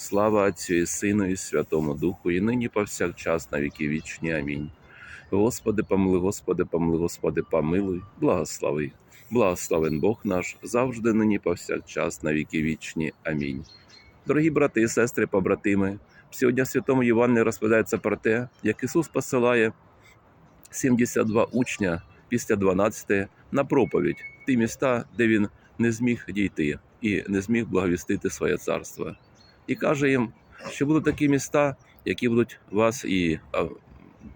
Слава Отцю і Сину, і Святому Духу, і нині повсякчас на віки вічні. Амінь. Господи, помилуй, Господи, помилуй, Господи, помилуй, благослови. Благословен Бог наш, завжди нині повсякчас на віки вічні. Амінь. Дорогі брати і сестри, побратими, сьогодні Святому Євангелії розповідається про те, як Ісус посилає 72 учня після 12 на проповідь в ті міста, де Він не зміг дійти і не зміг благовістити своє царство. І каже їм, що будуть такі міста, які будуть вас і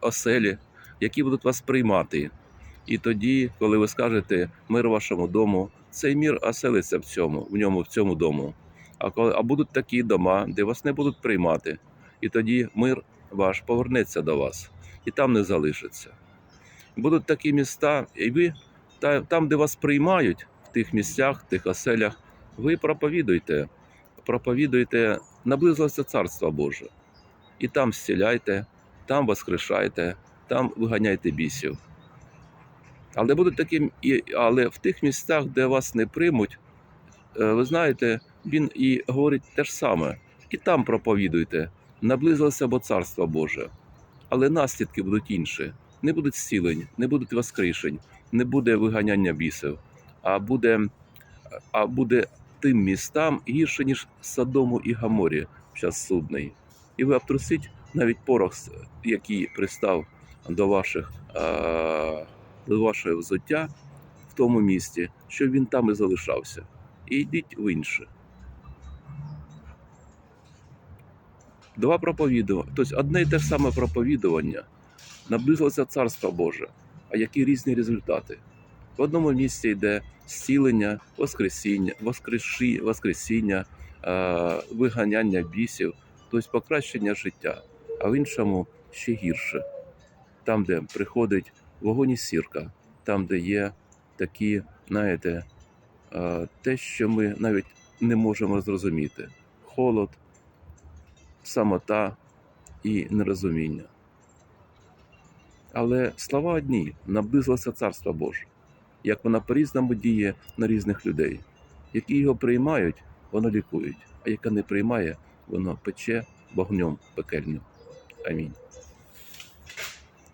оселі, які будуть вас приймати. І тоді, коли ви скажете мир вашому дому, цей мір оселиться в цьому, в ньому, в цьому дому. А коли а будуть такі дома, де вас не будуть приймати, і тоді мир ваш повернеться до вас, і там не залишиться. Будуть такі міста, і ви та, там, де вас приймають, в тих місцях, в тих оселях, ви проповідуйте, проповідуйте, наблизилося Царство Боже. І там зціляйте, там воскрешайте, там виганяйте бісів. Але будуть такі, і- але в тих місцях, де вас не приймуть, е, ви знаєте, він і говорить те ж саме. І там проповідуйте, наблизилося бо Царство Боже. Але наслідки будуть інші. Не будуть зцілень, не будуть воскрешень, не буде виганяння бісів, а буде, а буде тим містам гірше, ніж Содому і Гаморі в час судний. І ви обтрусіть навіть порох, який пристав до ваших до вашого взуття в тому місті, щоб він там і залишався. І йдіть в інше. Два проповідування, тобто одне і те ж саме проповідування наблизилося Царство Боже, а які різні результати. В одному місці йде зцілення, воскресіння, воскреші, воскресіння, виганяння бісів, тобто покращення життя, а в іншому ще гірше. Там, де приходить вогонь і сірка, там, де є такі, знаєте, те, що ми навіть не можемо зрозуміти: холод, самота і нерозуміння. Але слова одні наблизилося Царство Боже, як вона по-різному діє на різних людей. Які його приймають, воно лікують, а яка не приймає, воно пече вогнем пекельним. Амінь.